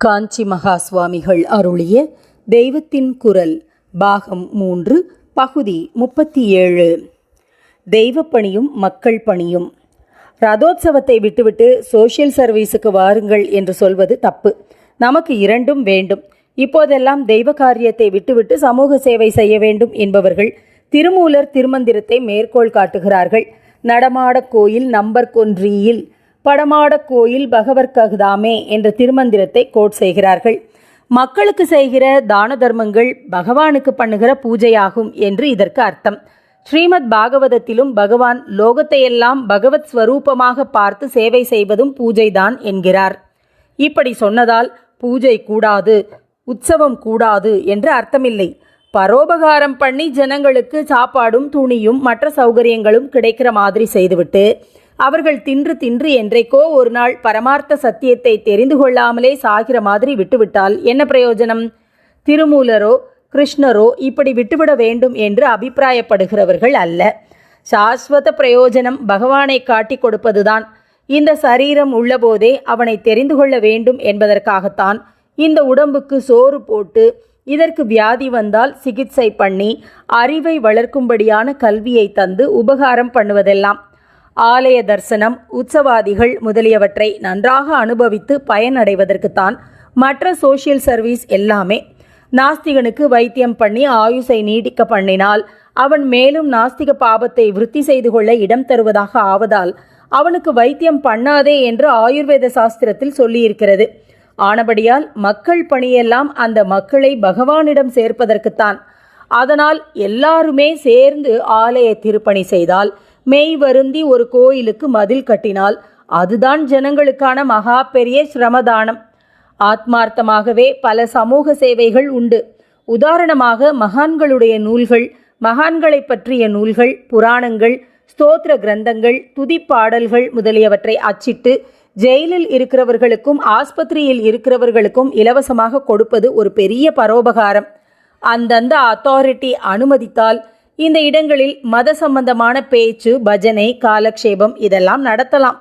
காஞ்சி மகா சுவாமிகள் அருளிய தெய்வத்தின் குரல் பாகம் மூன்று பகுதி முப்பத்தி ஏழு தெய்வ பணியும் மக்கள் பணியும். ரதோத்சவத்தை விட்டுவிட்டு சோஷியல் சர்வீஸுக்கு வாருங்கள் என்று சொல்வது தப்பு. நமக்கு இரண்டும் வேண்டும். இப்போதெல்லாம் தெய்வ காரியத்தை விட்டுவிட்டு சமூக சேவை செய்ய வேண்டும் என்பவர்கள் திருமூலர் திருமந்திரத்தை மேற்கோள் காட்டுகிறார்கள். நடமாட கோயில் நம்பர் கொன்றியில் படமாடக் கோயில் பகவர்ககுதாமே என்ற திருமந்திரத்தை கோட் செய்கிறார்கள். மக்களுக்கு செய்கிற தான தர்மங்கள் பகவானுக்கு பண்ணுகிற பூஜையாகும் என்று இதற்கு அர்த்தம். ஸ்ரீமத் பாகவதத்திலும் பகவான் லோகத்தையெல்லாம் பகவத் ஸ்வரூபமாக பார்த்து சேவை செய்வதும் பூஜைதான் என்கிறார். இப்படி சொன்னதால் பூஜை கூடாது உற்சவம் கூடாது என்று அர்த்தமில்லை. பரோபகாரம் பண்ணி ஜனங்களுக்கு சாப்பாடும் துணியும் மற்ற சௌகரியங்களும் கிடைக்கிற மாதிரி செய்துவிட்டு அவர்கள் தின்று தின்று என்றைக்கோ ஒரு நாள் பரமார்த்த சத்தியத்தை தெரிந்து கொள்ளாமலே சாகிற மாதிரி விட்டுவிட்டால் என்ன பிரயோஜனம்? திருமூலரோ கிருஷ்ணரோ இப்படி விட்டுவிட வேண்டும் என்று அபிப்பிராயப்படுகிறவர்கள் அல்ல. சாஸ்வத பிரயோஜனம் பகவானை காட்டி கொடுப்பதுதான். இந்த சரீரம் உள்ளபோதே அவனை தெரிந்து கொள்ள வேண்டும் என்பதற்காகத்தான் இந்த உடம்புக்கு சோறு போட்டு இதற்கு வியாதி வந்தால் சிகிச்சை பண்ணி அறிவை வளர்க்கும்படியான கல்வியை தந்து உபகாரம் பண்ணுவதெல்லாம். ஆலய தரிசனம் உற்சவாதிகள் முதலியவற்றை நன்றாக அனுபவித்து பயனடைவதற்குத்தான் மற்ற சோஷியல் சர்வீஸ் எல்லாமே. நாஸ்திகனுக்கு வைத்தியம் பண்ணி ஆயுசை நீடிக்க பண்ணினால் அவன் மேலும் நாஸ்திக பாபத்தை விருத்தி செய்து கொள்ள இடம் தருவதாக ஆவதால் அவனுக்கு வைத்தியம் பண்ணாதே என்று ஆயுர்வேத சாஸ்திரத்தில் சொல்லியிருக்கிறது. ஆனபடியால் மக்கள் பணியெல்லாம் அந்த மக்களை பகவானிடம் சேர்ப்பதற்குத்தான். அதனால் எல்லாருமே சேர்ந்து ஆலய திருப்பணி செய்தால் மெய் வருந்தி ஒரு கோயிலுக்கு மதில் கட்டினால் அதுதான் ஜனங்களுக்கான மகா பெரிய சிரமதானம். ஆத்மார்த்தமாகவே பல சமூக சேவைகள் உண்டு. உதாரணமாக மகான்களுடைய நூல்கள் மகான்களை பற்றிய நூல்கள் புராணங்கள் ஸ்தோத்திர கிரந்தங்கள் துதிப்பாடல்கள் முதலியவற்றை அச்சிட்டு ஜெயிலில் இருக்கிறவர்களுக்கும் ஆஸ்பத்திரியில் இருக்கிறவர்களுக்கும் இலவசமாக கொடுப்பது ஒரு பெரிய பரோபகாரம். அந்தந்த அத்தாரிட்டி அனுமதித்தால் இந்த இடங்களில் மத சம்பந்தமான பேச்சு பஜனை காலக்ஷேபம் இதெல்லாம் நடத்தலாம்.